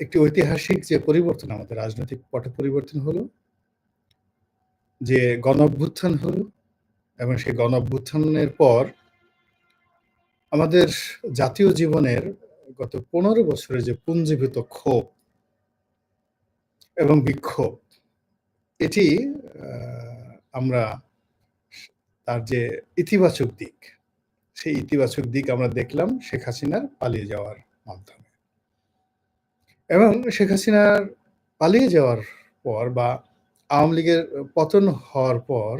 একটি ঐতিহাসিক যে পরিবর্তন, আমাদের রাজনৈতিক পট পরিবর্তন হলো, যে গণঅভ্যুত্থান হলো এবং সেই গণঅভ্যুত্থানের পর আমাদের জাতীয় জীবনের গত পনেরো বছরের যে পুঞ্জীভূত ক্ষোভ এবং বিক্ষোভ, এটি আমরা তার যে ইতিবাচক দিক, সেই ইতিবাচক দিক আমরা দেখলাম শেখ হাসিনার পালিয়ে যাওয়ার মাধ্যমে। এবং শেখ হাসিনার পালিয়ে যাওয়ার পর বা আওয়ামী লীগের পতন হওয়ার পর,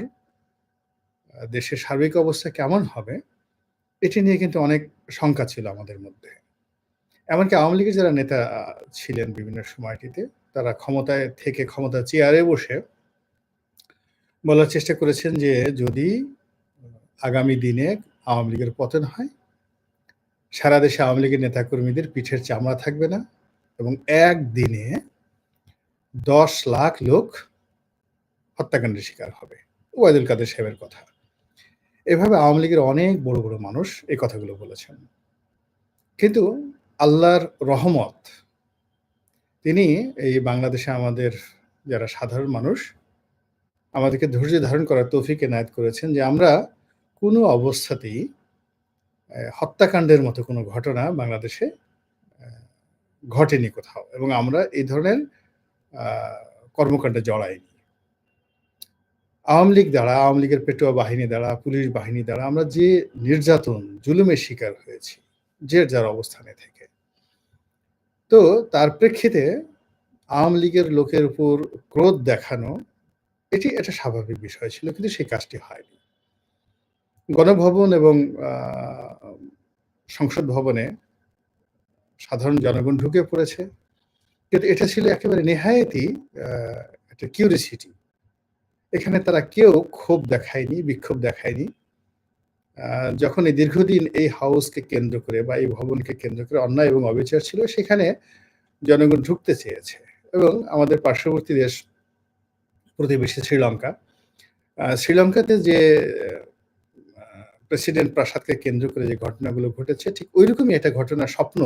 দেশের সার্বিক অবস্থা কেমন হবে, এটি নিয়ে কিন্তু অনেক শঙ্কা ছিল আমাদের মধ্যে। এমনকি আওয়ামী লীগের যারা নেতা ছিলেন বিভিন্ন সময়টিতে, তারা ক্ষমতায় থেকে ক্ষমতা চেয়ারে বসে বলার চেষ্টা করেছেন যে যদি আগামী দিনে আওয়ামী লীগের পতন হয়, সারা দেশে আওয়ামী লীগের নেতাকর্মীদের পিঠের চামড়া থাকবে না এবং একদিনে দশ লাখ লোক হত্যাকাণ্ডের শিকার হবে। ওয়াইদুল কাদের সাহেবের কথা। এভাবে আওয়ামী লীগের অনেক বড় বড় মানুষ এই কথাগুলো বলেছেন। কিন্তু আল্লাহর রহমত, তিনি এই বাংলাদেশে আমাদের যারা সাধারণ মানুষ, আমাদেরকে ধৈর্য ধারণ করার তৌফিক এনায়ত করেছেন যে আমরা কোনো অবস্থাতেই হত্যাকাণ্ডের মতো কোনো ঘটনা বাংলাদেশে ঘটেনি কোথাও এবং আমরা এই ধরনের কর্মকাণ্ডে জড়াইনি। আওয়ামী লীগ দ্বারা, আওয়ামী লীগের পেটোয়া বাহিনী দ্বারা, পুলিশ বাহিনী দ্বারা আমরা যে নির্যাতন, জুলুমের শিকার হয়েছি, যে যার অবস্থানে থেকে। তো তার প্রেক্ষিতে আওয়ামী লীগের লোকের উপর ক্রোধ দেখানো, এটি একটা স্বাভাবিক বিষয় ছিল, কিন্তু সেই কাজটি হয়নি। গণভবন এবং সংসদ ভবনে সাধারণ জনগণ ঢুকে পড়েছে। কিন্তু এটা ছিল একেবারে নেহায়তি একটা কিউরিসিটি এখানে তারা কেউ ক্ষোভ দেখায়নি, বিক্ষোভ দেখায়নি। যখন এই দীর্ঘদিন এই হাউসকে কেন্দ্র করে বা এই ভবনকে কেন্দ্র করে অন্যায় এবং অবিচার ছিল, সেখানে জনগণ ঢুকতে চেয়েছে। এবং আমাদের পার্শ্ববর্তী দেশ প্রতিবেশী শ্রীলঙ্কা শ্রীলঙ্কাতে যে প্রেসিডেন্ট প্রাসাদকে কেন্দ্র করে যে ঘটনাগুলো ঘটেছে, ঠিক ওই রকমই একটা ঘটনা স্বপ্ন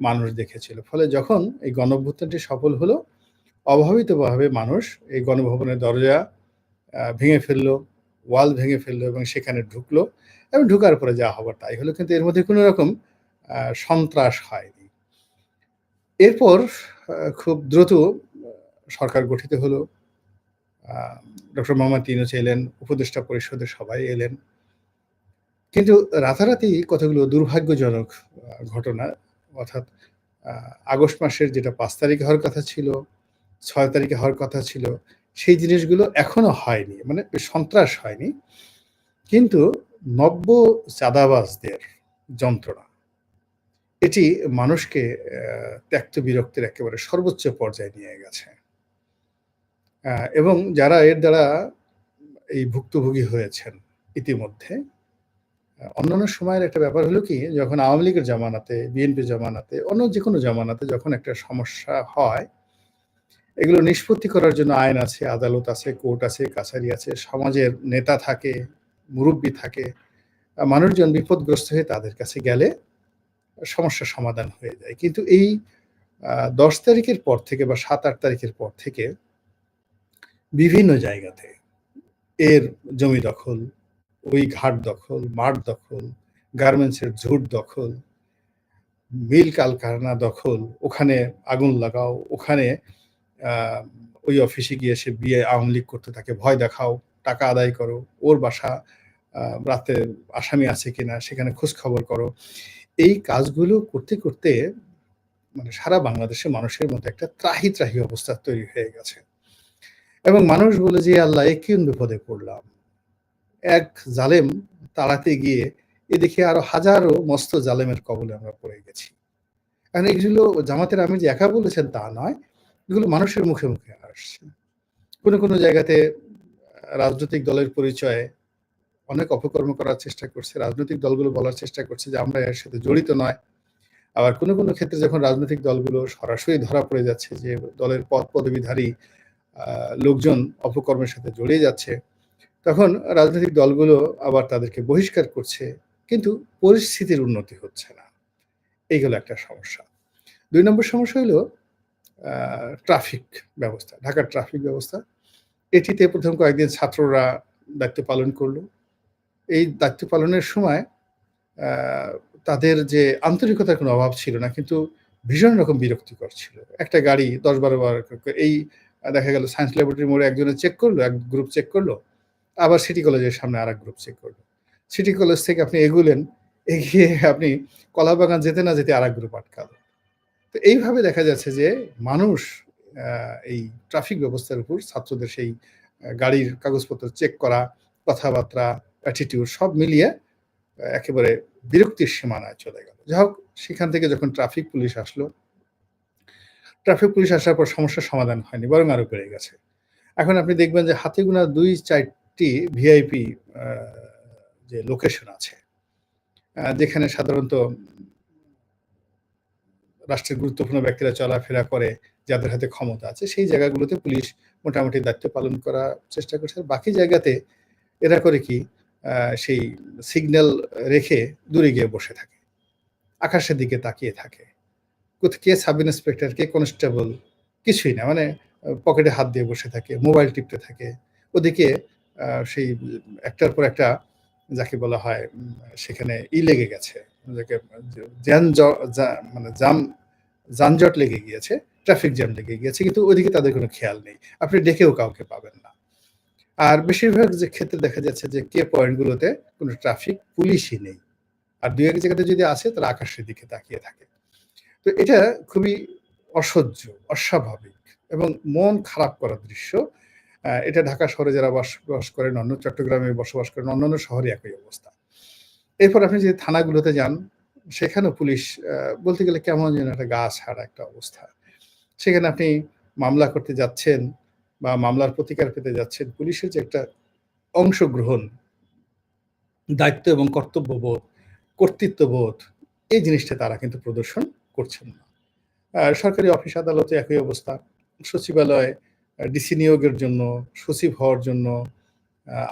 মানুষ দেখেছিল। ফলে যখন এই গণভ্যুত্থানটি সফল হলো, অভাবিতভাবে মানুষ এই গণভবনের দরজা ভেঙে ফেলল, ওয়াল ভেঙে ফেলল এবং সেখানে ঢুকলো এবং ঢুকার পরে যা হবার তাই হলো। কিন্তু এর মধ্যে কোনো রকম সন্ত্রাস হয়নি। এরপর খুব দ্রুত সরকার গঠিত হলো। ডক্টর মোহাম্মদ ইনুস এলেন, উপদেষ্টা পরিষদের সবাই এলেন। কিন্তু রাতারাতি কতগুলো দুর্ভাগ্যজনক ঘটনা অর্থাৎ আগস্ট মাসের যেটা পাঁচ তারিখে হওয়ার কথা ছিল, ছয় তারিখে হওয়ার কথা ছিল, সেই জিনিসগুলো এখনও হয়নি মানে সন্ত্রাস হয়নি। কিন্তু নব্য চাঁদাবাজদের যন্ত্রণা, এটি মানুষকে ত্যক্ত বিরক্তির একেবারে সর্বোচ্চ পর্যায়ে নিয়ে গেছে। এবং যারা এর দ্বারা এই ভুক্তভোগী হয়েছেন ইতিমধ্যে অন্যান্য সময়ের একটা ব্যাপার হলো কি, যখন আওয়ামী লীগের জামানাতে বিএনপি জামানাতে, অন্য যে কোনো জামানাতে যখন একটা সমস্যা হয়, এগুলো নিষ্পত্তি করার জন্য আইন আছে, আদালত আছে, কোর্ট আছে, কাছারি আছে, সমাজের নেতা থাকে, মুরব্বী থাকে মানুষজন বিপদগ্রস্ত হয়ে তাদের কাছে গেলে সমস্যার সমাধান হয়ে যায়। কিন্তু এই দশ তারিখের পর থেকে বা সাত, আট তারিখের পর থেকে বিভিন্ন জায়গাতে এর জমি দখল ওই ঘাট দখল, মাঠ দখল গার্মেন্টসের ঝুট দখল, মিল কারখানা দখল, ওখানে আগুন লাগাও, ওখানে ওই অফিসে গিয়ে সে বিয়ে আওয়ামী লীগ করতে থাকে ভয় দেখাও, টাকা আদায় করো, ওর বাসা রাতে আসামি আছে কিনা, সেখানে খোঁজ খবর করো। এই কাজগুলো করতে করতে মানে সারা বাংলাদেশে মানুষের মধ্যে একটা ত্রাহি ত্রাহি অবস্থা তৈরি হয়ে গেছে। এবং মানুষ বলে যে, আল্লাহ, এ বিপদে পড়লাম? এক জালেম তাড়াতে গিয়ে এ দেখে আরও হাজারো মস্ত জালেমের কবলে আমরা পড়ে গেছি। কারণ এগুলো জামাতের আমি যে একা বলেছেন তা নয়, এগুলো মানুষের মুখে মুখে আসছে। কোনো কোনো জায়গাতে রাজনৈতিক দলের পরিচয়ে অনেক অপকর্ম করার চেষ্টা করছে, রাজনৈতিক দলগুলো বলার চেষ্টা করছে যে আমরা এর সাথে জড়িত নয়। আবার কোনো কোনো ক্ষেত্রে যখন রাজনৈতিক দলগুলো সরাসরি ধরা পড়ে যাচ্ছে যে দলের পদ পদবীধারী লোকজন অপকর্মের সাথে জড়িয়ে যাচ্ছে তখন রাজনৈতিক দলগুলো আবার তাদেরকে বহিষ্কার করছে কিন্তু পরিস্থিতির উন্নতি হচ্ছে না এইগুলো একটা সমস্যা দুই নম্বর সমস্যা হলো ট্রাফিক ব্যবস্থা, ঢাকার ট্রাফিক ব্যবস্থা। এটিতে প্রথম কয়েকদিন ছাত্ররা দায়িত্ব পালন করল এই দায়িত্ব পালনের সময় তাদের যে আন্তরিকতার কোনো অভাব ছিল না। কিন্তু ভীষণ রকম বিরক্তিকর ছিল। একটা গাড়ি দশ বারো বার এই দেখা গেল সায়েন্স ল্যাবরেটরি মোড়ে একজনে চেক করল, এক গ্রুপ চেক করল। আবার সিটি কলেজের সামনে আরেক গ্রুপ চেক করবেন সিটি কলেজ থেকে আপনি এগুলেন, এগিয়ে আপনি কলাবাগান যেতে না যেতে আরেক গ্রুপ আটকালো। তো এইভাবে দেখা যাচ্ছে যে মানুষ এই ট্রাফিক ব্যবস্থার উপর ছাত্রদের সেই গাড়ির কাগজপত্র চেক করা, কথাবার্তা, অ্যাটিটিউড সব মিলিয়ে একেবারে বিরক্তির সীমানায় চলে গেল। যাই হোক সেখান থেকে যখন ট্রাফিক পুলিশ আসলো ট্রাফিক পুলিশ আসার পর সমস্যার সমাধান হয়নি, বরং আরও বেড়ে গেছে। এখন আপনি দেখবেন যে হাতে গোনা ২-৪ টি ভিআইপি যে লোকেশন আছে। যেখানে সাধারণত রাষ্ট্রের গুরুত্বপূর্ণ ব্যক্তিরা চলাফেরা করে, যাদের হাতে ক্ষমতা আছে, সেই জায়গাগুলোতে পুলিশ মোটামুটি দায়িত্ব পালন করার চেষ্টা করছে। বাকি জায়গাতে এরা করে কি সেই সিগন্যাল রেখে দূরে গিয়ে বসে থাকে। আকাশের দিকে তাকিয়ে থাকে। কে সাব ইন্সপেক্টর, কে কনস্টেবল কিছুই না। মানে পকেটে হাত দিয়ে বসে থাকে, মোবাইল টিপতে থাকে। ওদিকে সেই একটার পর একটা যাকে বলা হয় সেখানে ই লেগে গেছে। মানে জাম যানজট লেগে গিয়েছে, ট্রাফিক জ্যাম লেগে গিয়েছে। কিন্তু ওইদিকে তাদের কোনো খেয়াল নেই। আপনি ডেকেও কাউকে পাবেন না। আর বেশিরভাগ যে ক্ষেত্রে দেখা যাচ্ছে যে কে পয়েন্টগুলোতে কোনো ট্রাফিক পুলিশই নেই। আর ২-১ জায়গাতে যদি আছে তারা আকাশের দিকে তাকিয়ে থাকে। তো এটা খুবই অসহ্য, অস্বাভাবিক এবং মন খারাপ করা দৃশ্য। এটা ঢাকা শহরে যারা বসবাস করেন, অন্য চট্টগ্রামে বসবাস করেন, অন্যান্য শহরে একই অবস্থা। এরপর আপনি যদি থানাগুলোতে যান, সেখানেও পুলিশ বলতে গেলে কেমন যেন একটা গা ছাড়া একটা অবস্থা। সেখানে আপনি মামলা করতে যাচ্ছেন বা মামলার প্রতিকার পেতে যাচ্ছেন, পুলিশের যে একটা অংশগ্রহণ, দায়িত্ব এবং কর্তব্যবোধ, কর্তৃত্ববোধ এই জিনিসটা তারা কিন্তু প্রদর্শন করছেন না। সরকারি অফিস আদালতে একই অবস্থা। সচিবালয় ডিসি নিয়োগের জন্য, সচিব হওয়ার জন্য,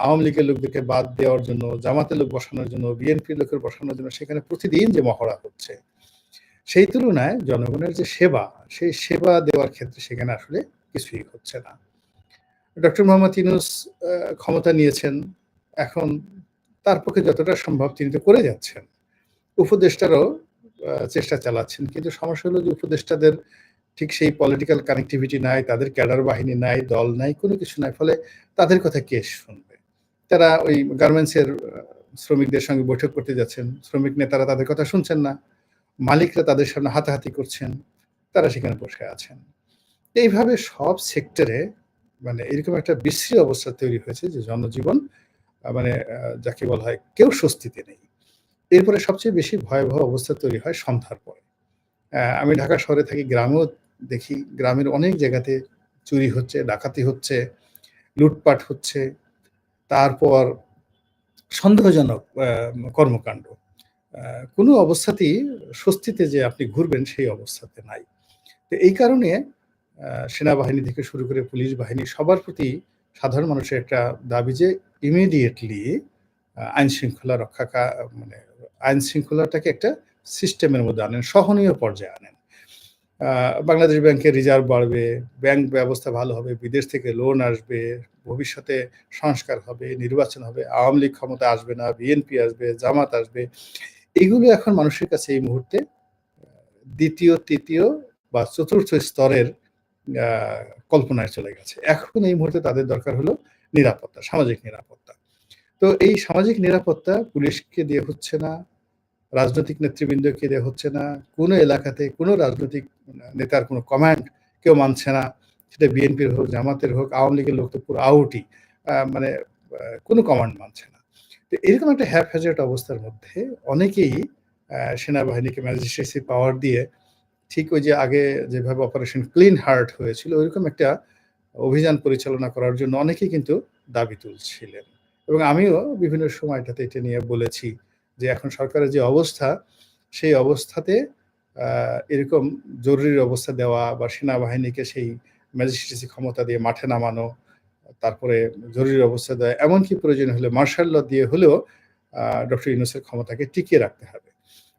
আওয়ামী লীগের লোকদেরকে বাদ দেওয়ার জন্য, জামাতের লোক বসানোর জন্য, বিএনপির লোকের বসানোর জন্য সেখানে প্রতিদিন যে মহড়া হচ্ছে। সেই তুলনায় জনগণের যে সেবা, সেই সেবা দেওয়ার ক্ষেত্রে সেখানে আসলে কিছুই হচ্ছে না। ডক্টর মোহাম্মদ ইউনূস আ ক্ষমতা নিয়েছেন। এখন তার পক্ষে যতটা সম্ভব তিনি তো করে যাচ্ছেন। উপদেষ্টারও চেষ্টা চালাচ্ছেন। কিন্তু সমস্যা হলো যে উপদেষ্টাদের ঠিক সেই পলিটিক্যাল কানেক্টিভিটি নাই, তাদের ক্যাডার বাহিনী নাই, দল নাই, কোনো কিছু নাই। ফলে তাদের কথা কে শুনবে? তারা ওই গার্মেন্টসের শ্রমিকদের সঙ্গে বৈঠক করতে যাচ্ছেন। শ্রমিক নেতারা তাদের কথা শুনছেন না। মালিকরা তাদের সামনে হাতাহাতি করছেন। তারা সেখানে বসে আছেন। এইভাবে সব সেক্টরে মানে এরকম একটা বিশ্রী অবস্থা তৈরি হয়েছে যে জনজীবন মানে যাকে বলা হয় কেউ স্বস্তিতে নেই। এরপরে সবচেয়ে বেশি ভয়াবহ অবস্থা তৈরি হয় সন্ধ্যার পরে। আমি ঢাকা শহরে থাকি, গ্রামেও দেখি গ্রামের অনেক জায়গাতে চুরি হচ্ছে, ডাকাতি হচ্ছে, লুটপাট হচ্ছে। তারপর সন্দেহজনক কর্মকাণ্ড। কোনো অবস্থাতেই স্বস্তিতে যে আপনি ঘুরবেন সেই অবস্থাতে নাই। তো এই কারণে সেনাবাহিনী থেকে শুরু করে পুলিশ বাহিনী সবার প্রতি সাধারণ মানুষের একটা দাবি যে ইমিডিয়েটলি আইন শৃঙ্খলা রক্ষা মানে আইন শৃঙ্খলাটাকে একটা সিস্টেমের মধ্যে আনেন, সহনীয় পর্যায়ে আনেন। বাংলাদেশ ব্যাংকের রিজার্ভ বাড়বে, ব্যাংক ব্যবস্থা ভালো হবে, বিদেশ থেকে লোন আসবে, ভবিষ্যতে সংস্কার হবে, নির্বাচন হবে, আওয়ামী লীগ ক্ষমতা আসবে না, বিএনপি আসবে, জামাত আসবে। এগুলো এখন মানুষের কাছে এই মুহূর্তে দ্বিতীয় তৃতীয় বা চতুর্থ স্তরের কল্পনায় চলে গেছে। এখন এই মুহূর্তে তাদের দরকার হলো নিরাপত্তা, সামাজিক নিরাপত্তা। তো এই সামাজিক নিরাপত্তা পুলিশকে দিয়ে হচ্ছে না, রাজনৈতিক নেতৃবৃন্দকে দিয়ে হচ্ছে না। কোনো এলাকাতে কোনো রাজনৈতিক নেতার কোনো কমান্ড কেউ মানছে না। সেটা বিএনপির হোক, জামাতের হোক, আওয়ামী লীগের লোক তো পুরো আউটই। মানে কোনো কমান্ড মানছে না। তো এরকম একটা হ্যাপহ্যাজার্ড অবস্থার মধ্যে অনেকেই সেনাবাহিনীকে ম্যাজিস্ট্রেসি পাওয়ার দিয়ে ঠিক ওই যে আগে যেভাবে অপারেশন ক্লিন হার্ট হয়েছিল, ওইরকম একটা অভিযান পরিচালনা করার জন্য অনেকেই কিন্তু দাবি তুলছিলেন। এবং আমিও বিভিন্ন সময়টাতে এটা নিয়ে বলেছি যে এখন সরকারের যে অবস্থা, সেই অবস্থাতে এরকম জরুরি অবস্থা দেওয়া বা সেনাবাহিনীকে সেই ম্যাজিস্ট্রেসি ক্ষমতা দিয়ে মাঠে নামানো, তারপরে জরুরি অবস্থা দেওয়া, এমনকি প্রয়োজন হলে মার্শাল ল দিয়ে হলেও ডক্টর ইউনুসের ক্ষমতাকে টিকিয়ে রাখতে হবে।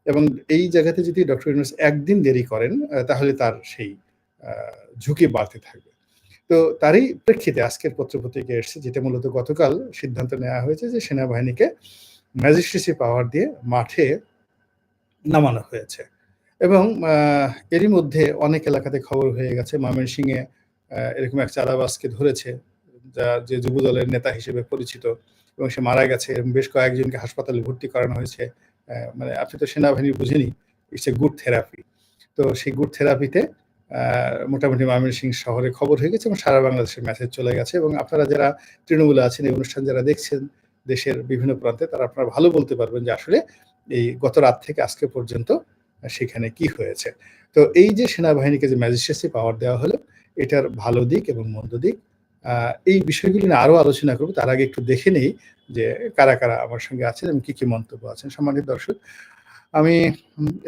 এবং এই জায়গাতে যদি ডক্টর ইউনুস একদিন দেরি করেন তাহলে তার সেই ঝুঁকি বাড়তে থাকবে তো তারই প্রেক্ষিতে আজকের পত্রপত্রিকা এসছে যেটা মূলত গতকাল সিদ্ধান্ত নেওয়া হয়েছে যে সেনাবাহিনীকে ম্যাজিস্ট্রেসি পাওয়ার দিয়ে মাঠে নামানো হয়েছে। এবং এরই মধ্যে অনেক এলাকাতে খবর হয়ে গেছে, ময়মনসিংহে এরকম এক চাঁদাবাসকে ধরেছে, যা, যে যুব দলের নেতা হিসেবে পরিচিত, এবং সে মারা গেছে, এবং বেশ কয়েকজনকে হাসপাতালে ভর্তি করানো হয়েছে মানে আপনি তো সেনাবাহিনী বুঝেনি ইটস এ গুড থেরাপি। তো সেই গুড থেরাপিতে মোটামুটি ময়মনসিংহ শহরে খবর হয়ে গেছে, এবং সারা বাংলাদেশের মেসেজ চলে গেছে, এবং আপনারা যারা তৃণমূলে আছেন, এই অনুষ্ঠান যারা দেখছেন দেশের বিভিন্ন প্রান্তে তারা আপনারা ভালো বলতে পারবেন যে আসলে এই গত রাত থেকে আজকে পর্যন্ত সেখানে কি হয়েছে। তো এই যে সেনাবাহিনীকে যে ম্যাজিস্ট্রেসি পাওয়ার দেওয়া হলো, এটার ভালো দিক এবং মন্দ দিক এই বিষয়গুলি নিয়ে আরও আলোচনা করব। তার আগে একটু দেখে নেই যে কারা কারা আমার সঙ্গে আছেন এবং কি কি মন্তব্য আছেন। সম্মানিত দর্শক, আমি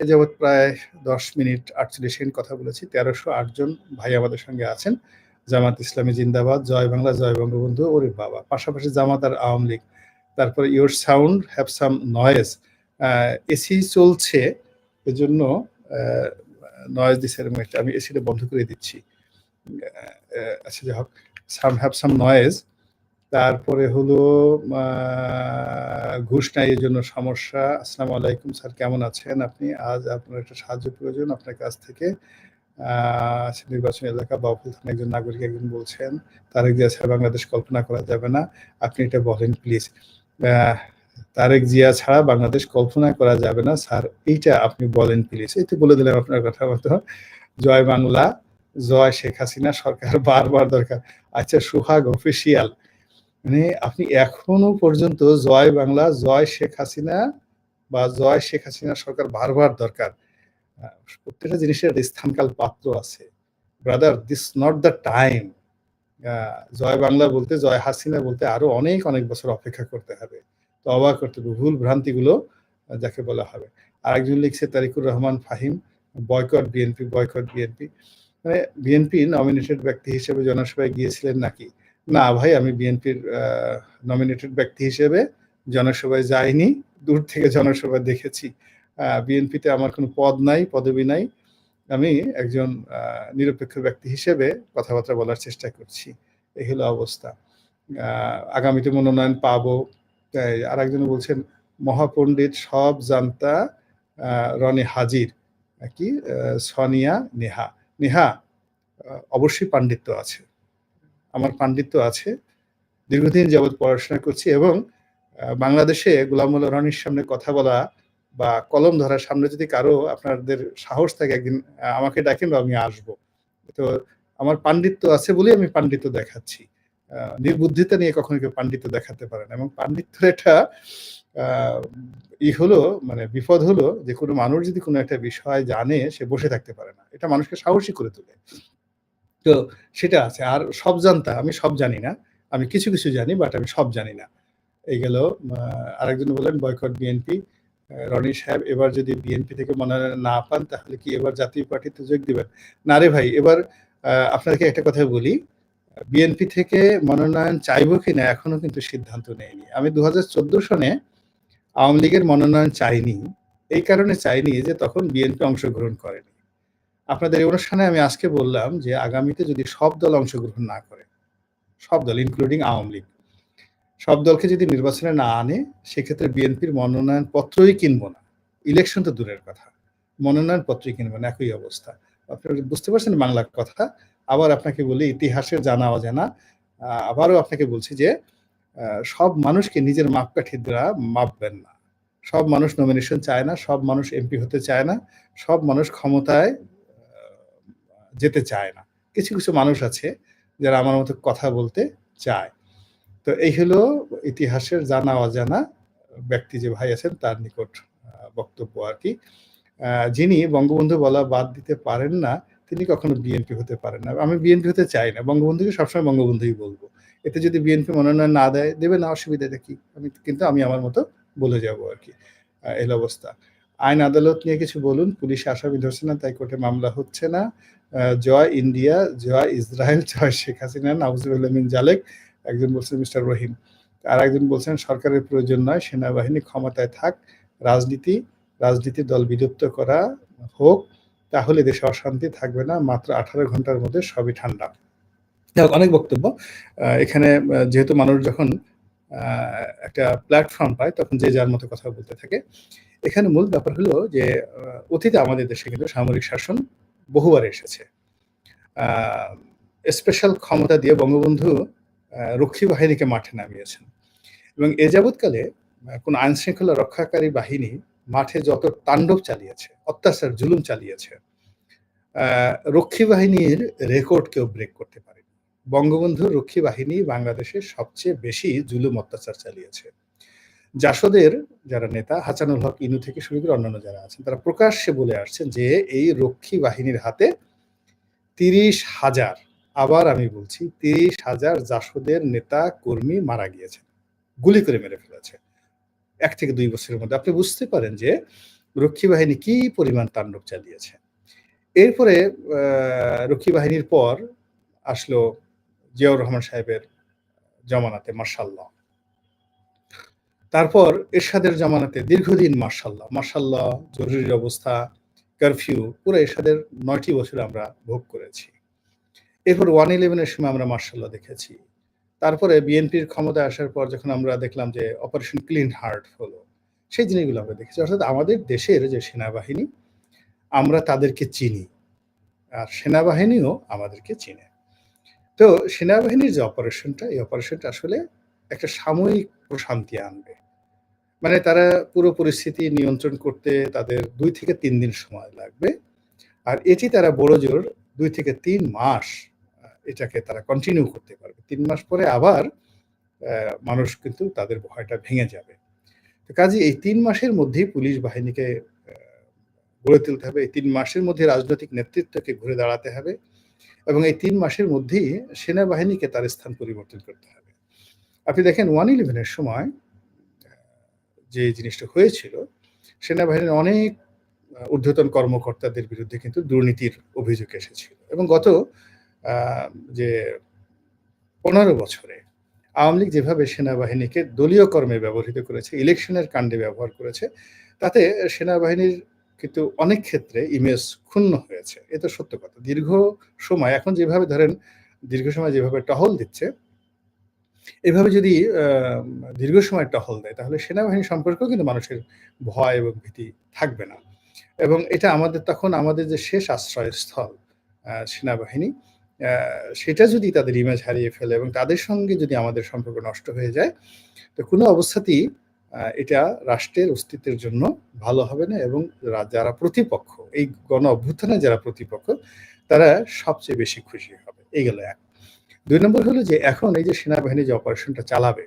এ যাবৎ প্রায় দশ মিনিট আটচল্লিশ সেকেন্ড কথা বলেছি। তেরোশো আটজন ভাই আমাদের সঙ্গে আছেন। জামাত ইসলামী জিন্দাবাদ, জয় বাংলা, জয় বঙ্গবন্ধু, ওরে বাবা। পাশাপাশি জামাত আর আওয়ামী লীগ। তারপরে your sound have some noise AC চলছে, এজন্য নয়েজ দিচ্ছে এরকম একটা, আমি এসিটা বন্ধ করে দিচ্ছি। আচ্ছা যাই হোক। সাম হ্যাভ সাম নয়েজ তারপরে হলো ঘুষ নাই এর জন্য সমস্যা। আসসালামু আলাইকুম, স্যার, কেমন আছেন আপনি? আজ আপনার একটা সাহায্য প্রয়োজন আপনার কাছ থেকে। নির্বাচনী এলাকা বাউফুল থানা একজন নাগরিক একজন বলছেন, তারেক ছাড়া বাংলাদেশ কল্পনা করা যাবে না। আপনি এটা বলেন প্লিজ তারেক জিয়া ছাড়া বাংলাদেশ কল্পনা করা যাবে না। স্যার, এইটা আপনি বলেন প্লিজ এই তো বলে দিলাম আপনার কথা মতো। জয় বাংলা, জয় শেখ হাসিনা সরকার বারবার দরকার। আচ্ছা সুহাগ অফিসিয়াল মানে আপনি এখনও পর্যন্ত জয় বাংলা, জয় শেখ হাসিনা বা জয় শেখ হাসিনা সরকার বারবার দরকার। প্রত্যেকটা জিনিসের স্থানকাল পাত্র আছে। Brother this not the time জয় বাংলা বলতে, জয় হাসিনা বলতে আরও অনেক অনেক বছর অপেক্ষা করতে হবে। তো অবাক করতে হবে, ভুল ভ্রান্তিগুলো যাকে বলা হবে। আরেকজন লিখছে, Tariqur Rahman Fahim, boycott BNP boycott BNP. মানে বিএনপি নমিনেটেড ব্যক্তি হিসেবে জনসভায় গিয়েছিলেন নাকি? না ভাই, আমি বিএনপির নমিনেটেড ব্যক্তি হিসেবে জনসভায় যাইনি। দূর থেকে জনসভায় দেখেছি। বিএনপিতে আমার কোনো পদ নাই, পদবি নাই। আমি একজন নিরপেক্ষ ব্যক্তি হিসেবে কথাবার্তা বলার চেষ্টা করছি। এই হলো অবস্থা। আগামীতে মনোনয়ন পাবো। আর একজন বলছেন, মহাপণ্ডিত সব জানতা রনি হাজির। কি? সনিয়া নেহা। নেহা অবশ্যই পাণ্ডিত্য আছে। আমার পাণ্ডিত্য আছে। দীর্ঘদিন যাবৎ পড়াশোনা করছি এবং বাংলাদেশে গোলামুল্লা রনির সামনে কথা বলা বা কলম ধরার সামনে যদি কারও আপনাদের সাহস থাকে একদিন আমাকে ডাকেন বা আমি আসব। তো আমার পাণ্ডিত্য আছে বলেই আমি পাণ্ডিত্য দেখাচ্ছি। নির্বুদ্ধিতা নিয়ে কখনো কেউ পাণ্ডিত্য দেখাতে পারে না। এবং পাণ্ডিত্যের এটা ই হলো মানে বিপদ হলো যে কোনো মানুষ যদি কোনো একটা বিষয় জানে, সে বসে থাকতে পারে না। এটা মানুষকে সাহসী করে তোলে। তো সেটা আছে। আর সব জানতা, আমি সব জানি না। আমি কিছু কিছু জানি, বাট আমি সব জানি না। এই গেল আরেকজন বলেন বয়কট বিএনপি। রনি সাহেব এবার যদি বিএনপি থেকে মনোনয়ন না পান, তাহলে কি এবার জাতীয় পার্টিতে যোগ দিবেন? না রে ভাই, এবার আপনাদেরকে একটা কথা বলি। বিএনপি থেকে মনোনয়ন চাইব কিনা এখনও কিন্তু সিদ্ধান্ত নেয়নি। আমি দু হাজার চোদ্দ সনে আওয়ামী লীগের মনোনয়ন চাইনি। এই কারণে চাইনি যে তখন বিএনপি অংশগ্রহণ করেনি। আপনাদের এই অনুষ্ঠানে আমি আজকে বললাম যে আগামীতে যদি সব দল অংশগ্রহণ না করে, সব দল ইনক্লুডিং আওয়ামী লীগ সব দলকে যদি নির্বাচনে না আনে, সেক্ষেত্রে বিএনপির মনোনয়ন পত্রই কিনবো না। ইলেকশন তো দূরের কথা। মনোনয়ন পত্রই কিনবো না, একই অবস্থা। আপনারা বুঝতে পারছেন বাংলার কথা? আবার আপনাকে বলি, ইতিহাসের জানা অজানা। আবারও আপনাকে বলছি যে সব মানুষকে নিজের মাপকাঠি দ্বারা মাপবেন না। সব মানুষ নমিনেশন চায় না, সব মানুষ এমপি হতে চায় না, সব মানুষ ক্ষমতায় যেতে চায় না। কিছু কিছু মানুষ আছে যারা আমার মতো কথা বলতে চায়। তো এই হলো ইতিহাসের জানা অজানা ব্যক্তি যে ভাই আছেন, তার নিকট বক্তব্য আর কি। যিনি বঙ্গবন্ধু বলা বাদ দিতে পারেন না, তিনি কখনো বিএনপি হতে পারেন না। আমি বিএনপি হতে চাই না, বঙ্গবন্ধুকে সবসময় বঙ্গবন্ধুই বলব। এতে যদি বিএনপি মনোনয়ন না দেয়, দেবে না অসুবিধাটা কি? আমি কিন্তু, আমি আমার মতো বলে যাব আর কি এই অবস্থা। আইন আদালত নিয়ে কিছু বলুন, পুলিশ আসামি ধরছে না, তাই কোর্টে মামলা হচ্ছে না। জয় ইন্ডিয়া, জয় ইসরায়েল, জয় শেখ হাসিনা মিন জালেক একজন বলছেন মিস্টার রহিম। আর একজন বলছেন, সরকারের প্রয়োজন নয়, সেনাবাহিনী ক্ষমতায় থাক, রাজনীতি রাজনীতি দল বিলুপ্ত করা হোক, তাহলে দেশে অশান্তি থাকবে না, মাত্র আঠারো ঘণ্টার মধ্যে সবই ঠান্ডা। অনেক বক্তব্য। এখানে যেহেতু মানুষ যখন একটা প্ল্যাটফর্ম পায়, তখন যে যার মতো কথা বলতে থাকে। এখানে মূল ব্যাপার হলো যে অতীতে আমাদের দেশে কিন্তু সামরিক শাসন বহুবার এসেছে। স্পেশাল ক্ষমতা দিয়ে বঙ্গবন্ধু রক্ষী বাহিনীকে মাঠে নামিয়েছেন। এবং এ যাবৎকালে কোন আইন শৃঙ্খলা রক্ষাকারী বাহিনী মাঠে যত তাণ্ডব চালিয়েছে, অত্যাচার, জুলুম চালিয়েছে রক্ষী বাহিনীর রেকর্ড কেউ ব্রেক করতে পারে বঙ্গবন্ধুর রক্ষী বাহিনী বাংলাদেশে সবচেয়ে বেশি জুলুম, অত্যাচার চালিয়েছে। জাসদের যারা নেতা, হাসানুল হক ইনু থেকে শুরু করে অন্যান্য যারা আছেন, তারা প্রকাশ্যে বলে আসছেন যে, এই রক্ষী বাহিনীর হাতে তিরিশ হাজার আবার আমি বলছি তিরিশ হাজার জাসদের নেতা কর্মী মারা গিয়েছে গুলি করে মেরে ফেলেছে। এক থেকে দুই বছরের মধ্যে। আপনি বুঝতে পারেন যে রক্ষী বাহিনী কি পরিমাণ তাণ্ডব চালিয়েছে। এরপরে রক্ষী বাহিনীর পর আসলো জিয়াউর রহমান সাহেবের জমানাতে মার্শাল্লাহ তারপর এরশাদের জামানাতে দীর্ঘদিন মার্শাল্লাহ মার্শাল্লাহ জরুরি অবস্থা, কারফিউ, পুরো এরশাদের নয়টি বছর আমরা ভোগ করেছি। এরপর ওয়ান ইলেভেনের সময় আমরা মার্শাল্লাহ দেখেছি। তারপরে বিএনপির ক্ষমতায় আসার পর যখন আমরা দেখলাম যে অপারেশন ক্লিন হার্ট হলো, সেই জিনিসগুলো আমরা দেখেছি। অর্থাৎ আমাদের দেশের যে সেনাবাহিনী, আমরা তাদেরকে চিনি আর সেনাবাহিনীও আমাদেরকে চিনে। তো সেনাবাহিনীর যে অপারেশনটা এই অপারেশনটা আসলে একটা সাময়িক প্রশান্তি আনবে। মানে তারা পুরো পরিস্থিতি নিয়ন্ত্রণ করতে তাদের দুই থেকে তিন দিন সময় লাগবে। আর এটি তারা বড় জোর দুই থেকে তিন মাস এটাকে তারা কন্টিনিউ করতে পারবে। তিন মাস পরে আবার মানুষ কিন্তু তাদের ভয়টা ভেঙে যাবে। কাজে এই তিন মাসের মধ্যেই পুলিশ বাহিনীকে গড়ে তুলতে হবে। এই তিন মাসের মধ্যে রাজনৈতিক নেতৃত্বকে ঘুরে দাঁড়াতে হবে এবং এই তিন মাসের মধ্যেই সেনাবাহিনীকে তার স্থান পরিবর্তন করতে হবে। আপনি দেখেন ওয়ান ইলেভেনের সময় যে জিনিসটা হয়েছিল, সেনাবাহিনীর অনেক ঊর্ধ্বতন কর্মকর্তাদের বিরুদ্ধে কিন্তু দুর্নীতির অভিযোগ এসেছিল। এবং গত যে পনেরো বছরে আওয়ামী লীগ যেভাবে সেনাবাহিনীকে দলীয় কর্মে ব্যবহৃত করেছে, ইলেকশনের কাণ্ডে ব্যবহার করেছে, তাতে সেনাবাহিনীর কিন্তু অনেক ক্ষেত্রে ইমেজ ক্ষুণ্ণ হয়েছে। এ তো সত্য কথা। দীর্ঘ সময়, এখন যেভাবে ধরেন, দীর্ঘ সময় যেভাবে টহল দিচ্ছে, এভাবে যদি দীর্ঘ সময় টহল দেয়, তাহলে সেনাবাহিনী সম্পর্কেও কিন্তু মানুষের ভয় এবং ভীতি থাকবে না। এবং এটা আমাদের তখন, আমাদের যে শেষ আশ্রয়স্থল সেনাবাহিনী সেটা যদি তাদের ইমেজ হারিয়ে ফেলে এবং তাদের সঙ্গে যদি আমাদের সম্পর্ক নষ্ট হয়ে যায়, তো কোনো অবস্থাতেই এটা রাষ্ট্রের অস্তিত্বের জন্য ভালো হবে না এবং যারা প্রতিপক্ষ, এই গণ অভ্যুত্থানে যারা প্রতিপক্ষ, তারা সবচেয়ে বেশি খুশি হবে। এই গেল এক। দুই নম্বর হলো যে এখন এই যে সেনাবাহিনী যে অপারেশনটা চালাবে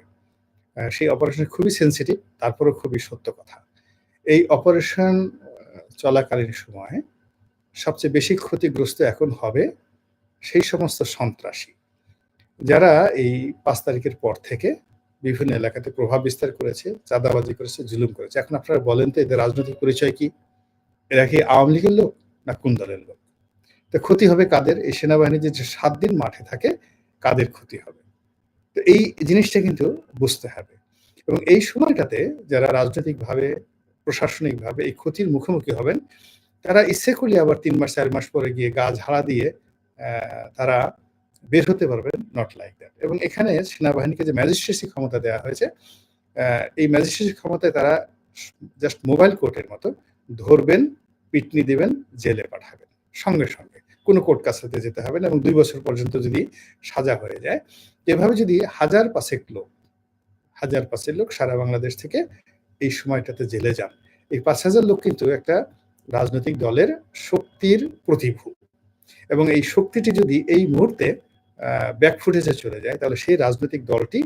সেই অপারেশন খুবই সেন্সিটিভ তারপরেও খুবই সত্য কথা। এই অপারেশন চলাকালীন সময় সবচেয়ে বেশি ক্ষতিগ্রস্ত এখন হবে সেই সমস্ত সন্ত্রাসী। যারা এই পাঁচ তারিখের পর থেকে বিভিন্ন এলাকাতে প্রভাব বিস্তার করেছে, চাঁদাবাজি করেছে, জুলুম করেছে। এখন আপনারা বলেন তো এদের রাজনৈতিক পরিচয় কি? এরা কি আওয়ামী লীগের লোক না কোন দলের লোক? তো ক্ষতি হবে কাদের? এই সেনাবাহিনী যে সাত দিন মাঠে থাকে, কাদের ক্ষতি হবে? তো এই জিনিসটা কিন্তু বুঝতে হবে। এবং এই সময়টাতে যারা রাজনৈতিকভাবে, প্রশাসনিকভাবে এই ক্ষতির মুখোমুখি হবেন, তারা ইচ্ছে করলে আবার তিন মাস, চার মাস পরে গিয়ে গা ঝাড়া দিয়ে তারা বের হতে পারবেন নট লাইক দ্যাট এবং এখানে সেনাবাহিনীকে যে ম্যাজিস্ট্রেসি ক্ষমতা দেওয়া হয়েছে এই ম্যাজিস্ট্রেসি ক্ষমতায় তারা জাস্ট মোবাইল কোর্টের মতো ধরবেন, পিটনি দেবেন, জেলে পাঠাবেন, সঙ্গে সঙ্গে। কোনো কোর্ট কাছাতে যেতে হবে না এবং দুই বছর পর্যন্ত যদি সাজা হয়ে যায়, এভাবে যদি হাজার পাঁচেক লোক, হাজার পাঁচেক লোক সারা বাংলাদেশ থেকে এই সময়টাতে জেলে যান, এই পাঁচ হাজার লোক কিন্তু একটা রাজনৈতিক দলের শক্তির প্রতিভূ। এবং এই শক্তিটি যদি এই মুহূর্তে ব্যাক ফুটেজে চলে যায়, তাহলে সেই রাজনৈতিক দলটি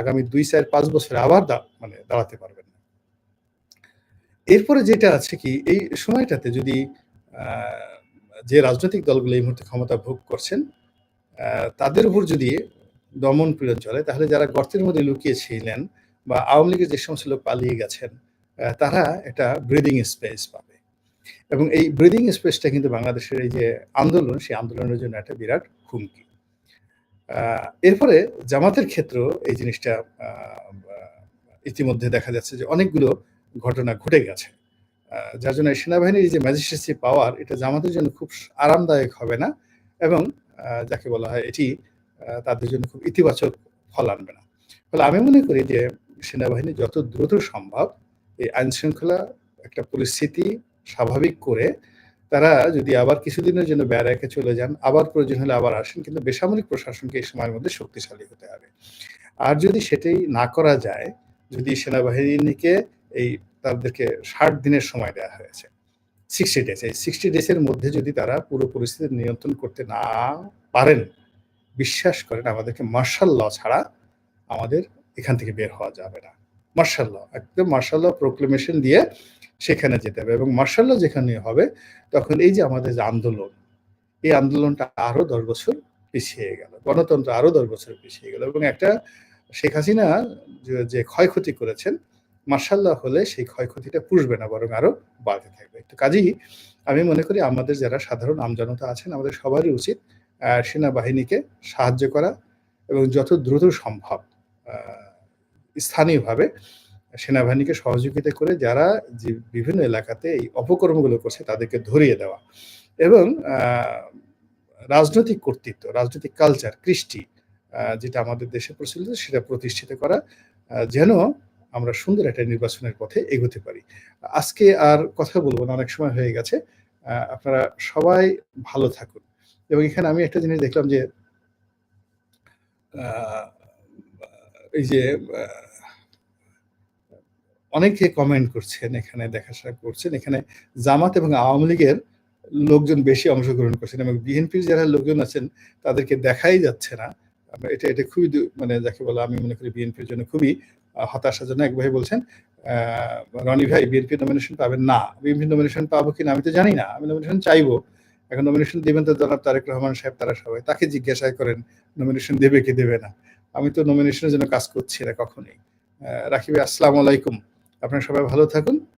আগামী দুই, চার, পাঁচ বছরে আবার মানে দাঁড়াতে পারবেন না। এরপরে যেটা আছে কি, এই সময়টাতে যদি যে রাজনৈতিক দলগুলো এই মুহূর্তে ক্ষমতা ভোগ করছেন তাদের উপর যদি দমন পীড়ন চলে, তাহলে যারা গর্তের মধ্যে লুকিয়ে ছিলেন বা আওয়ামী লীগের যে সমস্ত লোক পালিয়ে গেছেন তারা একটা ব্রিদিং স্পেস পাবে। এবং এই ব্রিদিং স্পেসটা কিন্তু বাংলাদেশের এই যে আন্দোলন, সেই আন্দোলনের জন্য একটা বিরাট হুমকি এরপরে জামাতের ক্ষেত্রেও এই জিনিসটা ইতিমধ্যে দেখা যাচ্ছে যে অনেকগুলো ঘটনা ঘটে গেছে যার জন্য সেনাবাহিনীর যে ম্যাজিস্ট্রেসি পাওয়ার এটা জামাতের জন্য খুব আরামদায়ক হবে না এবং যাকে বলা হয় এটি তাদের জন্য খুব ইতিবাচক ফল আনবে না। ফলে আমি মনে করি যে সেনাবাহিনী যত দ্রুত সম্ভব এই আইনশৃঙ্খলা, একটা পরিস্থিতি স্বাভাবিক করে তারা যদি আবার কিছুদিনের জন্য ব্যারাকে চলে যান, আবার প্রয়োজন হলে আবার আসেন। কিন্তু বেসামরিক প্রশাসনকে এই সময়ের মধ্যে শক্তিশালী হতে হবে। আর যদি সেটাই না করা যায়, যদি সেনাবাহিনীকে এই তাদেরকে ৬০ দিনের সময় দেওয়া হয়েছে। 60 ডেজ। এই 60 ডেজ এর মধ্যে যদি তারা পুরো পরিস্থিতি নিয়ন্ত্রণ করতে না পারেন, বিশ্বাস করেন আমাদেরকে মার্শাল ল ছাড়া আমাদের এখান থেকে বের হওয়া যাবে না। মার্শাল ল একদম মার্শাল ল প্রোক্লেমেশন দিয়ে সেখানে যেতে হবে এবং মার্শাল যেখানে হবে তখন এই যে আমাদের যে আন্দোলন, এই আন্দোলনটা আরও ১০ বছর পিছিয়ে গেল। গণতন্ত্র আরও ১০ বছর পিছিয়ে গেল এবং একটা শেখ হাসিনা যে, ক্ষয়ক্ষতি করেছেন, মার্শাল ল হলে সেই ক্ষয়ক্ষতিটা পুষবে না বরং আরও বাড়তে থাকবে। তো কাজেই আমি মনে করি আমাদের যারা সাধারণ আমজনতা আছেন আমাদের সবারই উচিত সেনাবাহিনীকে সাহায্য করা এবং যত দ্রুত সম্ভব স্থানীয়ভাবে সেনাবাহিনীকে সহযোগিতা করে যারা যে বিভিন্ন এলাকাতে এই অপকর্মগুলো করছে তাদেরকে ধরিয়ে দেওয়া এবং রাজনৈতিক কর্তৃত্ব, রাজনৈতিক কালচার, কৃষ্টি যেটা আমাদের দেশে প্রচলিত সেটা প্রতিষ্ঠিত করা যেন আমরা সুন্দর একটা নির্বাচনের পথে এগোতে পারি। আজকে আর কথা বলব না, অনেক সময় হয়ে গেছে। আপনারা সবাই ভালো থাকুন এবং এখানে আমি একটা জিনিস দেখলাম যে এই যে অনেকে কমেন্ট করছেন এখানে দেখাশোনা করছেন। এখানে জামাত এবং আওয়ামী লীগের লোকজন বেশি অংশগ্রহণ করছেন এবং বিএনপির যারা লোকজন আছেন তাদেরকে দেখাই যাচ্ছে না। এটা, এটা খুবই মানে যাকে বলে আমি মনে করি বিএনপির জন্য খুবই হতাশাজনক। এক ভাই বলছেন রনি ভাই বিএনপি নমিনেশন পাবেন না। বিএনপি নমিনেশন পাবো কিনা আমি তো জানি না। আমি নমিনেশন চাইব। এখন নমিনেশন দেবেন তো জনাব তারেক রহমান সাহেব তারা সবাই। তাকে জিজ্ঞাসা করেন নমিনেশন দেবে কি দেবে না। আমি তো নমিনেশনের জন্য কাজ করছি না কখনোই। আ রাকিব আসসালামু আলাইকুম। আপনারা সবাই ভালো থাকুন।